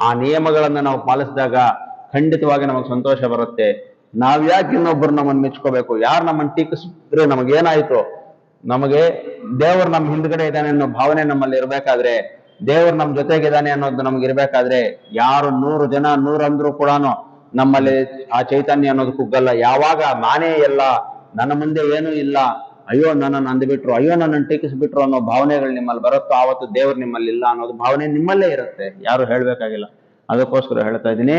ಆ ನಿಯಮಗಳನ್ನ ನಾವು ಪಾಲಿಸಿದಾಗ ಖಂಡಿತವಾಗಿ ನಮಗೆ ಸಂತೋಷ ಬರುತ್ತೆ. ನಾವ್ ಯಾಕೆ ಇನ್ನೊಬ್ರು ನಮ್ಮನ್ ಮೆಚ್ಕೋಬೇಕು? ಯಾರು ನಮ್ಮನ್ನ ಟೀಕಿಸಿದ್ರೆ ನಮಗೇನಾಯ್ತು? ನಮಗೆ ದೇವರು ನಮ್ಮ ಹಿಂದ್ಗಡೆ ಇದ್ದಾನೆ ಅನ್ನೋ ಭಾವನೆ ನಮ್ಮಲ್ಲಿ ಇರ್ಬೇಕಾದ್ರೆ, ದೇವರು ನಮ್ಮ ಜೊತೆಗಿದ್ದಾನೆ ಅನ್ನೋದು ನಮ್ಗೆ ಇರಬೇಕಾದ್ರೆ, ಯಾರು ನೂರು ಜನ ನೂರಂದ್ರೂ ಕೂಡ ನಮ್ಮಲ್ಲಿ ಆ ಚೈತನ್ಯ ಅನ್ನೋದು ಕುಗ್ಗಲ್ಲ. ಯಾವಾಗ? ನಾನೇ ಎಲ್ಲ ನನ್ನ ಮುಂದೆ ಏನೂ ಇಲ್ಲ. ಅಯ್ಯೋ, ನನ್ನನ್ನು ಅಂದ್ಬಿಟ್ರು, ಅಯ್ಯೋ, ನನ್ನನ್ನು ಟೀಕಿಸ್ಬಿಟ್ರು ಅನ್ನೋ ಭಾವನೆಗಳು ನಿಮ್ಮಲ್ಲಿ ಬರುತ್ತೋ, ಆವತ್ತು ದೇವರು ನಿಮ್ಮಲ್ಲಿ ಇಲ್ಲ ಅನ್ನೋದು ಭಾವನೆ ನಿಮ್ಮಲ್ಲೇ ಇರುತ್ತೆ. ಯಾರು ಹೇಳಬೇಕಾಗಿಲ್ಲ. ಅದಕ್ಕೋಸ್ಕರ ಹೇಳ್ತಾ ಇದ್ದೀನಿ,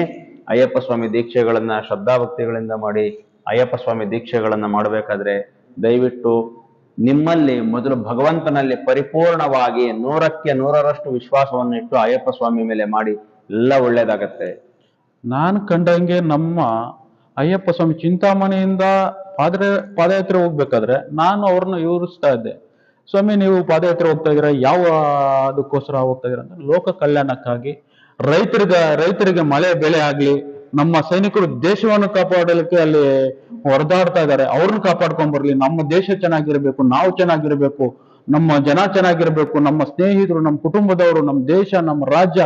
ಅಯ್ಯಪ್ಪ ಸ್ವಾಮಿ ದೀಕ್ಷೆಗಳನ್ನ ಶ್ರದ್ಧಾಭಕ್ತಿಗಳಿಂದ ಮಾಡಿ, ಅಯ್ಯಪ್ಪ ಸ್ವಾಮಿ ದೀಕ್ಷೆಗಳನ್ನ ಮಾಡಬೇಕಾದ್ರೆ ದಯವಿಟ್ಟು ನಿಮ್ಮಲ್ಲಿ ಮೊದಲು ಭಗವಂತನಲ್ಲಿ ಪರಿಪೂರ್ಣವಾಗಿ ನೂರಕ್ಕೆ ನೂರರಷ್ಟು ವಿಶ್ವಾಸವನ್ನು ಇಟ್ಟು ಅಯ್ಯಪ್ಪ ಸ್ವಾಮಿ ಮೇಲೆ ಮಾಡಿ, ಎಲ್ಲ ಒಳ್ಳೇದಾಗತ್ತೆ. ನಾನು ಕಂಡಂಗೆ ನಮ್ಮ ಅಯ್ಯಪ್ಪ ಸ್ವಾಮಿ ಚಿಂತಾಮಣಿಯಿಂದ ಪಾದ ಪಾದಯಾತ್ರೆ ಹೋಗ್ಬೇಕಾದ್ರೆ ನಾನು ಅವ್ರನ್ನ ವಿವರಿಸ್ತಾ ಇದ್ದೆ. ಸ್ವಾಮಿ, ನೀವು ಪಾದಯಾತ್ರೆ ಹೋಗ್ತಾ ಇದ್ದೀರಾ? ಯಾವ ಅದಕ್ಕೋಸ್ಕರ ಹೋಗ್ತಾ ಇದ್ದೀರಾ ಅಂದ್ರೆ ಲೋಕ ಕಲ್ಯಾಣಕ್ಕಾಗಿ ರೈತರಿಗೆ ರೈತರಿಗೆ ಮಳೆ ಬೆಳೆ ಆಗ್ಲಿ, ನಮ್ಮ ಸೈನಿಕರು ದೇಶವನ್ನು ಕಾಪಾಡಲಿಕ್ಕೆ ಅಲ್ಲಿ ಹೊರದಾಡ್ತಾ ಇದ್ದಾರೆ. ಅವ್ರನ್ನ ಕಾಪಾಡ್ಕೊಂಡ್ ಬರ್ಲಿ. ನಮ್ಮ ದೇಶ ಚೆನ್ನಾಗಿರ್ಬೇಕು, ನಾವು ಚೆನ್ನಾಗಿರ್ಬೇಕು. ನಮ್ಮ ಜನ ಚೆನ್ನಾಗಿರಬೇಕು, ನಮ್ಮ ಸ್ನೇಹಿತರು, ನಮ್ಮ ಕುಟುಂಬದವರು, ನಮ್ಮ ದೇಶ, ನಮ್ಮ ರಾಜ್ಯ,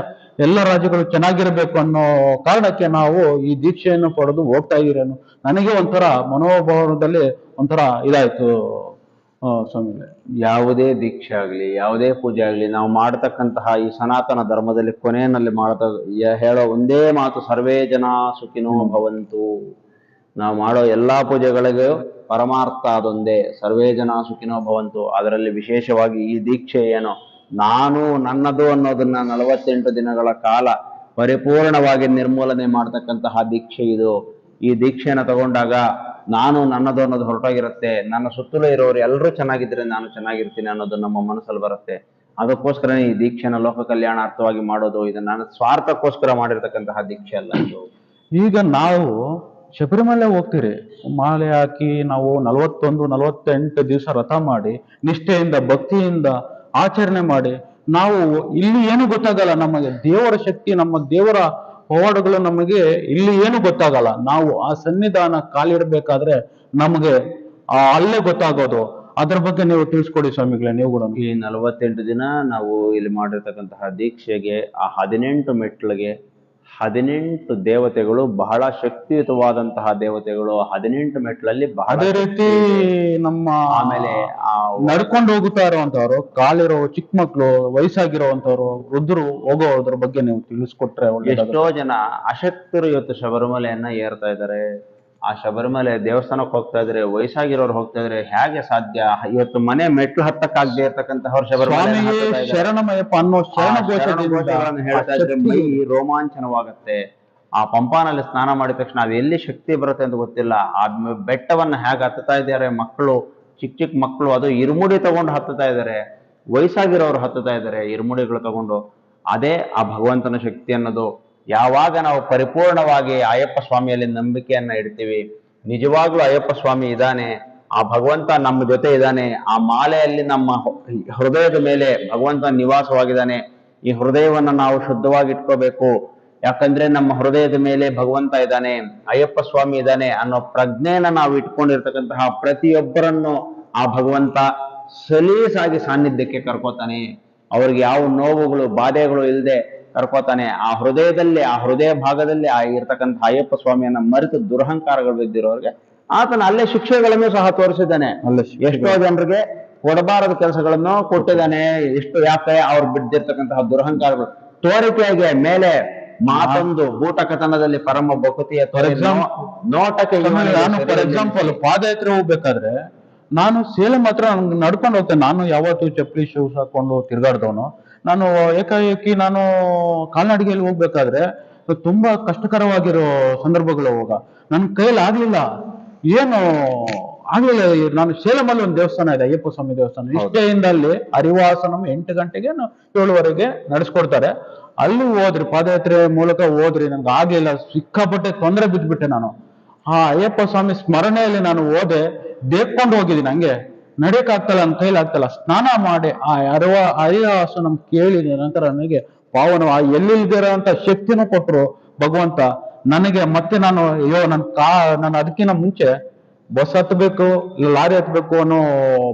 ಎಲ್ಲ ರಾಜ್ಯಗಳು ಚೆನ್ನಾಗಿರಬೇಕು ಅನ್ನೋ ಕಾರಣಕ್ಕೆ ನಾವು ಈ ದೀಕ್ಷೆಯನ್ನು ಪಡೆದು ಹೋಗ್ತಾ ಇದ್ದೀರೇನು ನನಗೆ ಒಂಥರ ಮನೋಭಾವದಲ್ಲಿ ಒಂಥರ ಇದಾಯ್ತು ಸ್ವಾಮಿ ಯಾವುದೇ ದೀಕ್ಷೆ ಆಗಲಿ, ಯಾವುದೇ ಪೂಜೆ ಆಗಲಿ, ನಾವು ಮಾಡತಕ್ಕಂತಹ ಈ ಸನಾತನ ಧರ್ಮದಲ್ಲಿ ಕೊನೆಯಲ್ಲಿ ಮಾಡತ ಹೇಳೋ ಒಂದೇ ಮಾತು, ಸರ್ವೇ ಜನ ಸುಖಿನೋ ಭವಂತು. ನಾವು ಮಾಡೋ ಎಲ್ಲಾ ಪೂಜೆಗಳಿಗೂ ಪರಮಾರ್ಥ ಅದೊಂದೇ. ಸರ್ವೇ ಜನ ಸುಖಿನೋ ಭವಂತು. ಅದರಲ್ಲಿ ವಿಶೇಷವಾಗಿ ಈ ದೀಕ್ಷೆ ಏನು? ನಾನು ನನ್ನದು ಅನ್ನೋದನ್ನ ನಲವತ್ತೆಂಟು ದಿನಗಳ ಕಾಲ ಪರಿಪೂರ್ಣವಾಗಿ ನಿರ್ಮೂಲನೆ ಮಾಡ್ತಕ್ಕಂತಹ ದೀಕ್ಷೆ ಇದು. ಈ ದೀಕ್ಷೆನ ತಗೊಂಡಾಗ ನಾನು ನನ್ನದು ಅನ್ನೋದು ಹೊರಟೋಗಿರುತ್ತೆ. ನನ್ನ ಸುತ್ತಲೂ ಇರೋರು ಎಲ್ಲರೂ ಚೆನ್ನಾಗಿದ್ರೆ ನಾನು ಚೆನ್ನಾಗಿರ್ತೀನಿ ಅನ್ನೋದು ನಮ್ಮ ಮನಸ್ಸಲ್ಲಿ ಬರುತ್ತೆ. ಅದಕ್ಕೋಸ್ಕರನೇ ಈ ದೀಕ್ಷೆನ ಲೋಕ ಕಲ್ಯಾಣಾರ್ಥವಾಗಿ ಮಾಡೋದು. ಇದು ನಾನು ಸ್ವಾರ್ಥಕ್ಕೋಸ್ಕರ ಮಾಡಿರ್ತಕ್ಕಂತಹ ದೀಕ್ಷೆ ಅಲ್ಲ ಈಗ ನಾವು ಶಬರಿಮಲೆ ಹೋಗ್ತೀರಿ. ಮಾಲೆ ಹಾಕಿ ನಾವು ನಲವತ್ತೊಂದು, ನಲವತ್ತೆಂಟು ದಿವಸ ರಥ ಮಾಡಿ, ನಿಷ್ಠೆಯಿಂದ, ಭಕ್ತಿಯಿಂದ ಆಚರಣೆ ಮಾಡಿ, ನಾವು ಇಲ್ಲಿ ಏನು ಗೊತ್ತಾಗಲ್ಲ ನಮಗೆ. ದೇವರ ಶಕ್ತಿ, ನಮ್ಮ ದೇವರ ಪವಾಡಗಳು ನಮಗೆ ಇಲ್ಲಿ ಏನು ಗೊತ್ತಾಗಲ್ಲ. ನಾವು ಆ ಸನ್ನಿಧಾನ ಕಾಲಿಡಬೇಕಾದ್ರೆ ನಮಗೆ ಅಲ್ಲೇ ಗೊತ್ತಾಗೋದು. ಅದ್ರ ಬಗ್ಗೆ ನೀವು ತಿಳಿಸ್ಕೊಡಿ ಸ್ವಾಮಿಗಳೇ, ನೀವು ಕೂಡ. ಈ ನಲವತ್ತೆಂಟು ದಿನ ನಾವು ಇಲ್ಲಿ ಮಾಡಿರ್ತಕ್ಕಂತಹ ದೀಕ್ಷೆಗೆ, ಆ ಹದಿನೆಂಟು ಮೆಟ್ಲಿಗೆ ಹದಿನೆಂಟು ದೇವತೆಗಳು ಬಹಳ ಶಕ್ತಿಯುತವಾದಂತಹ ದೇವತೆಗಳು ಹದಿನೆಂಟು ಮೆಟ್ಲಲ್ಲಿ ಬಹಳ ಅದೇ ರೀತಿ ನಮ್ಮ ಆಮೇಲೆ ಆ ನಡ್ಕೊಂಡು ಹೋಗುತ್ತಾ ಇರುವಂತವ್ರು ಕಾಲಿರೋ ಚಿಕ್ಕ ಮಕ್ಳು ವಯಸ್ಸಾಗಿರುವಂತವ್ರು ವೃದ್ಧರು ಹೋಗೋದ್ರ ಬಗ್ಗೆ ನೀವು ತಿಳಿಸ್ಕೊಟ್ರೆ. ಎಷ್ಟೋ ಜನ ಅಶಕ್ತರು ಇವತ್ತು ಶಬರಿಮಲೆಯನ್ನ ಏರ್ತಾ ಇದ್ದಾರೆ ಆ ಶಬರಿಮಲೆ ದೇವಸ್ಥಾನಕ್ಕೆ ಹೋಗ್ತಾ ಇದ್ರೆ ವಯಸ್ಸಾಗಿರೋರು ಹೋಗ್ತಾ ಇದ್ರೆ ಹೇಗೆ ಸಾಧ್ಯ? ಇವತ್ತು ಮನೆ ಮೆಟ್ಲು ಹತ್ತಕ್ಕಾಗದೆ ಇರ್ತಕ್ಕಂಥವ್ರು ಶಬರಿಮಲೆ ಶರಣಮಯಪ್ಪ ಅನ್ನೋ ಶರಣ ಹೇಳ್ತಾ ಇದ್ರೆ ಮೈ ರೋಮಾಂಚನವಾಗತ್ತೆ. ಆ ಪಂಪಾನಲ್ಲಿ ಸ್ನಾನ ಮಾಡಿದ ತಕ್ಷಣ ಅದು ಎಲ್ಲಿ ಶಕ್ತಿ ಬರುತ್ತೆ ಅಂತ ಗೊತ್ತಿಲ್ಲ. ಆ ಬೆಟ್ಟವನ್ನ ಹೇಗೆ ಹತ್ತುತ್ತಾ ಇದ್ದಾರೆ ಮಕ್ಕಳು ಚಿಕ್ಕ ಚಿಕ್ಕ ಮಕ್ಕಳು ಅದು ಇರುಮುಡಿ ತಗೊಂಡು ಹತ್ತುತ್ತಾ ಇದ್ದಾರೆ. ವಯಸ್ಸಾಗಿರೋರು ಹತ್ತುತ್ತಾ ಇದ್ದಾರೆ ಇರುಮುಡಿಗಳು ತಗೊಂಡು. ಅದೇ ಆ ಭಗವಂತನ ಶಕ್ತಿ ಅನ್ನೋದು. ಯಾವಾಗ ನಾವು ಪರಿಪೂರ್ಣವಾಗಿ ಅಯ್ಯಪ್ಪ ಸ್ವಾಮಿಯಲ್ಲಿ ನಂಬಿಕೆಯನ್ನ ಇಡ್ತೀವಿ, ನಿಜವಾಗ್ಲೂ ಅಯ್ಯಪ್ಪ ಸ್ವಾಮಿ ಇದ್ದಾನೆ, ಆ ಭಗವಂತ ನಮ್ಮ ಜೊತೆ ಇದ್ದಾನೆ, ಆ ಮಾಲೆಯಲ್ಲಿ ನಮ್ಮ ಹೃದಯದ ಮೇಲೆ ಭಗವಂತ ನಿವಾಸವಾಗಿದ್ದಾನೆ, ಈ ಹೃದಯವನ್ನು ನಾವು ಶುದ್ಧವಾಗಿ ಇಟ್ಕೋಬೇಕು ಯಾಕಂದ್ರೆ ನಮ್ಮ ಹೃದಯದ ಮೇಲೆ ಭಗವಂತ ಇದ್ದಾನೆ, ಅಯ್ಯಪ್ಪ ಸ್ವಾಮಿ ಇದ್ದಾನೆ ಅನ್ನೋ ಪ್ರಜ್ಞೆಯನ್ನ ನಾವು ಇಟ್ಕೊಂಡಿರ್ತಕ್ಕಂತಹ ಪ್ರತಿಯೊಬ್ಬರನ್ನು ಆ ಭಗವಂತ ಸಲೀಸಾಗಿ ಸಾನ್ನಿಧ್ಯಕ್ಕೆ ಕರ್ಕೋತಾನೆ. ಅವ್ರಿಗೆ ಯಾವ ನೋವುಗಳು, ಬಾಧೆಗಳು ಇಲ್ಲದೆ ಕರ್ಕೋತಾನೆ ಆ ಹೃದಯದಲ್ಲಿ ಆ ಹೃದಯ ಭಾಗದಲ್ಲಿ ಆ ಇರ್ತಕ್ಕಂಥ ಅಯ್ಯಪ್ಪ ಸ್ವಾಮಿಯನ್ನ ಮರೆತು ದುರಹಂಕಾರಗಳು ಬಿದ್ದಿರೋರಿಗೆ ಆತನ ಅಲ್ಲೇ ಶಿಕ್ಷೆಗಳನ್ನು ಸಹ ತೋರಿಸಿದ್ದಾನೆ. ಎಷ್ಟೋ ಜನರಿಗೆ ಕೊಡಬಾರದ ಕೆಲಸಗಳನ್ನು ಕೊಟ್ಟಿದ್ದಾನೆ. ಎಷ್ಟು ಯಾಕೆ ಅವ್ರು ಬಿದ್ದಿರ್ತಕ್ಕಂತಹ ದುರಹಂಕಾರಗಳು. ತೋರಿಕೆಗೆ ಮೇಲೆ ಮಾತೊಂದು ಬೂಟಕತನದಲ್ಲಿ ಪರಮ ಭಕ್ತಿಯ ನೋಟಕ್ಕೆ ಫಾರ್ ಎಕ್ಸಾಂಪಲ್ ಪಾದಯಾತ್ರೆ ಹೋಗ್ಬೇಕಾದ್ರೆ ನಾನು ಸೇಲಂ ಹತ್ರ ನಂಗ್ ನಡ್ಕೊಂಡು ಹೋಗ್ತೇನೆ. ನಾನು ಯಾವತ್ತು ಚಪ್ಪಲಿ ಶೂಸ್ ಹಾಕೊಂಡು ತಿರ್ಗಾಡ್ದವನು. ನಾನು ಏಕಾಏಕಿ ನಾನು ಕಾಲ್ನಡಿಗೆಯಲ್ಲಿ ಹೋಗ್ಬೇಕಾದ್ರೆ ತುಂಬಾ ಕಷ್ಟಕರವಾಗಿರೋ ಸಂದರ್ಭಗಳು ಅವಾಗ. ನನ್ನ ಕೈಯಲ್ಲಿ ಆಗ್ಲಿಲ್ಲ. ಏನು ಆಗ್ಲಿಲ್ಲ. ನಾನು ಸೇಲಮಲ್ಲಿ ಒಂದು ದೇವಸ್ಥಾನ ಇದೆ ಅಯ್ಯಪ್ಪ ಸ್ವಾಮಿ ದೇವಸ್ಥಾನ. ನಿಷ್ಠೆಯಿಂದ ಅಲ್ಲಿ ಅರಿವಾಸನಂ ಎಂಟು ಗಂಟೆಗೆ ಏಳುವರೆಗೆ ನಡೆಸ್ಕೊಡ್ತಾರೆ. ಅಲ್ಲಿ ಹೋದ್ರಿ ಪಾದಯಾತ್ರೆ ಮೂಲಕ ಹೋದ್ರಿ ನನ್ಗೆ ಆಗ್ಲಿಲ್ಲ. ಸಿಕ್ಕಾಪಟ್ಟೆ ತೊಂದರೆ ಬಿದ್ದ್ಬಿಟ್ಟೆ ನಾನು. ಆ ಅಯ್ಯಪ್ಪ ಸ್ವಾಮಿ ಸ್ಮರಣೆಯಲ್ಲಿ ನಾನು ಹೋದೆ ದೇಕ್ಕೊಂಡು ಹೋಗಿದ್ದೀನಿ ಹಂಗೆ. ನಡೆಯಕ್ ಆಗ್ತಲ್ಲ ನನ್ನ ಕೈಲಿ ಆಗ್ತಲ್ಲ ಸ್ನಾನ ಮಾಡಿ ಆ ಅರವ ಹರಿಹಾಸನ ಕೇಳಿದ ನಂತರ ನನಗೆ ಪಾವನ ಆ ಎಲ್ಲಿಲ್ದಿರೋ? ಅಂತ ಶಕ್ತಿನೂ ಕೊಟ್ಟರು ಭಗವಂತ, ನನಗೆ ಮತ್ತೆ ನಾನು, ಅಯ್ಯೋ ನನ್ನ ಕಾ, ನಾನು ಅದಕ್ಕಿಂತ ಮುಂಚೆ ಬಸ್ ಹತ್ಬೇಕು, ಇಲ್ಲ ಲಾರಿ ಹತ್ಬೇಕು ಅನ್ನೋ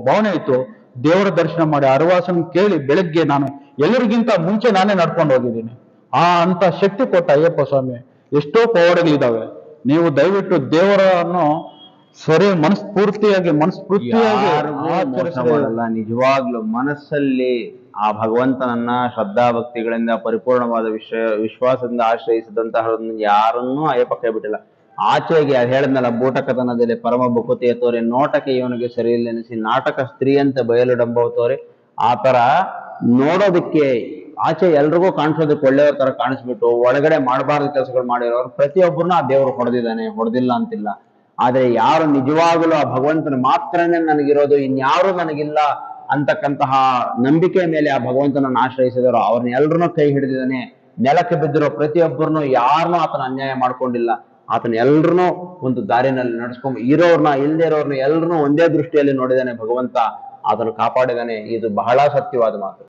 ಭಾವನೆ ಇತ್ತು. ದೇವರ ದರ್ಶನ ಮಾಡಿ, ಅರವಾಸನ ಕೇಳಿ ಬೆಳಗ್ಗೆ ನಾನು ಎಲ್ಲರಿಗಿಂತ ಮುಂಚೆ ನಾನೇ ನಡ್ಕೊಂಡು ಹೋಗಿದ್ದೀನಿ. ಆ ಅಂತ ಶಕ್ತಿ ಕೊಟ್ಟ ಅಯ್ಯಪ್ಪ ಸ್ವಾಮಿ. ಎಷ್ಟೋ ಪವಾಡಗಳಿದಾವೆ. ನೀವು ದಯವಿಟ್ಟು ದೇವರನ್ನು ಸರಿ ಮನಸ್ಫೂರ್ತಿಯಾಗಿ ಮನಸ್ಫೂರ್ತಿಯಾಗಿ ಮೋಸ ಮಾಡಲ್ಲ ನಿಜವಾಗ್ಲೂ ಮನಸ್ಸಲ್ಲಿ ಆ ಭಗವಂತನನ್ನ ಶ್ರದ್ಧಾ ಭಕ್ತಿಗಳಿಂದ ಪರಿಪೂರ್ಣವಾದ ವಿಶ್ವ ವಿಶ್ವಾಸದಿಂದ ಆಶ್ರಯಿಸಿದಂತಹ ಯಾರನ್ನೂ ಅಯ್ಯಪ್ಪ ಕೈ ಬಿಟ್ಟಿಲ್ಲ. ಆಚೆಗೆ ಅದು ಹೇಳದ್ನಲ್ಲ ಬೂಟಕತನದಲ್ಲಿ ಪರಮ ಭಕ್ತಿಯ ತೋರಿ ನೋಟಕ್ಕೆ ಇವನಿಗೆ ಸರಿ ಎನಿಸಿ ನಾಟಕ ಬಯಲು ಡಂಬವ ತೋರಿ ಆ ತರ ನೋಡೋದಕ್ಕೆ ಆಚೆ ಎಲ್ರಿಗೂ ಕಾಣಿಸೋದಕ್ಕೆ ಒಳ್ಳೆಯವ್ರ ತರ ಕಾಣಿಸ್ಬಿಟ್ಟು ಒಳಗಡೆ ಮಾಡಬಾರ್ದು ಕೆಲಸಗಳು ಮಾಡಿರೋರು ಪ್ರತಿಯೊಬ್ಬರನ್ನ ಆ ದೇವರು ಹೊಡೆದಿದ್ದಾನೆ ಹೊಡೆದಿಲ್ಲ ಅಂತಿಲ್ಲ. ಆದ್ರೆ ಯಾರು ನಿಜವಾಗಲೂ ಆ ಭಗವಂತನ ಮಾತ್ರನೇ ನನಗಿರೋದು, ಇನ್ಯಾರು ನನಗಿಲ್ಲ ಅಂತಕ್ಕಂತಹ ನಂಬಿಕೆ ಮೇಲೆ ಆ ಭಗವಂತನನ್ನು ಆಶ್ರಯಿಸಿದರೋ ಅವ್ರನ್ನ ಎಲ್ಲರನ್ನೂ ಕೈ ಹಿಡಿದಿದ್ದಾನೆ. ನೆಲಕ್ಕೆ ಬಿದ್ದಿರೋ ಪ್ರತಿಯೊಬ್ಬರನ್ನು ಯಾರನ್ನೂ ಆತನ ಅನ್ಯಾಯ ಮಾಡ್ಕೊಂಡಿಲ್ಲ. ಆತನ ಎಲ್ರನ್ನೂ ಒಂದು ದಾರಿನಲ್ಲಿ ನಡೆಸ್ಕೊಂಡು ಇರೋರ್ನ ಇಲ್ಲದೆ ಇರೋರ್ನ ಎಲ್ರನ್ನೂ ಒಂದೇ ದೃಷ್ಟಿಯಲ್ಲಿ ನೋಡಿದಾನೆ ಭಗವಂತ. ಆತನು ಕಾಪಾಡಿದಾನೆ ಇದು ಬಹಳ ಸತ್ಯವಾದ ಮಾತು.